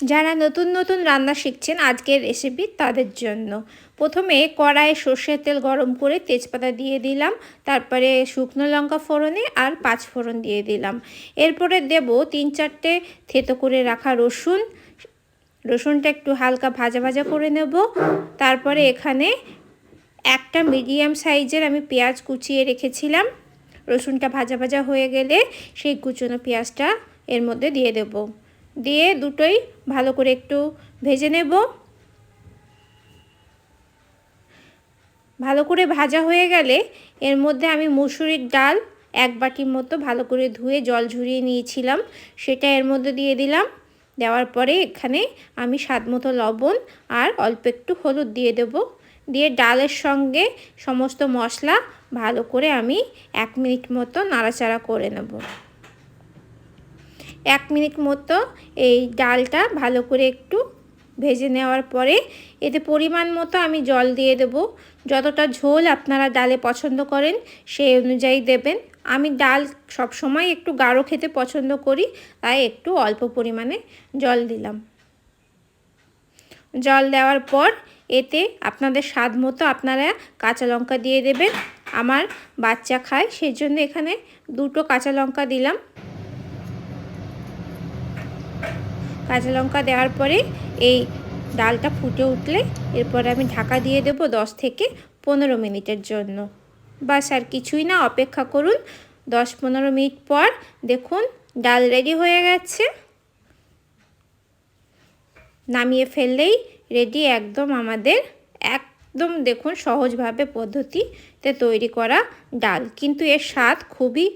যারা নতুন নতুন রান্না শিখছেন আজকের রেসিপি তাদের জন্য। প্রথমে কড়াইয়ে সর্ষের তেল গরম করে তেজপাতা দিয়ে দিলাম, তারপরে শুকনো লঙ্কা ফোড়নে আর পাঁচ ফোড়ন দিয়ে দিলাম। এরপরে দেব তিন চারটে থেতো করে রাখা রসুন। রসুনটা একটু হালকা ভাজা ভাজা করে নেব। তারপরে এখানে একটা মিডিয়াম সাইজের আমি পেঁয়াজ কুচিয়ে রেখেছিলাম। রসুনটা ভাজা ভাজা হয়ে গেলে সেই কুচনো পেঁয়াজটা এর মধ্যে দিয়ে দেব। দিয়ে দুটোই ভালো করে একটু ভেজে নেব। ভালো করে ভাজা হয়ে গেলে এর মধ্যে আমি মুসুরির ডাল এক বাটির মতো ভালো করে ধুয়ে জল ঝরিয়ে নিয়েছিলাম, সেটা এর মধ্যে দিয়ে দিলাম। দেওয়ার পরে এখানে আমি স্বাদ মতো লবণ আর অল্প একটু হলুদ দিয়ে দেব। দিয়ে ডালের সঙ্গে সমস্ত মশলা ভালো করে আমি এক মিনিট মতো নাড়াচাড়া করে নেব। এক মিনিট মতো এই ডালটা ভালো করে একটু ভেজে নেওয়ার পরে এতে পরিমাণ মতো আমি জল দিয়ে দেব। যতটা ঝোল আপনারা ডালে পছন্দ করেন সেই অনুযায়ী দেবেন। আমি ডাল সব সময় একটু গাঢ় খেতে পছন্দ করি, তাই একটু অল্প পরিমাণে জল দিলাম। জল দেওয়ার পর এতে আপনাদের স্বাদ মতো আপনারা কাঁচা লঙ্কা দিয়ে দেবেন। আমার বাচ্চা খায়, সেই জন্য এখানে দুটো কাঁচা লঙ্কা দিলাম। কাঁচা লঙ্কা দেওয়ার পরে এই ডালটা ফুটে উঠলে এরপরে আমি ঢাকা দিয়ে দেবো দশ থেকে পনেরো মিনিটের জন্য। বাস আর কিছুই না, অপেক্ষা করুন। দশ পনেরো মিনিট পর দেখুন ডাল রেডি হয়ে গেছে। নামিয়ে ফেললেই রেডি একদম আমাদের একদম দেখুন সহজভাবে পদ্ধতিতে তৈরি করা ডাল। কিন্তু এর স্বাদ খুবই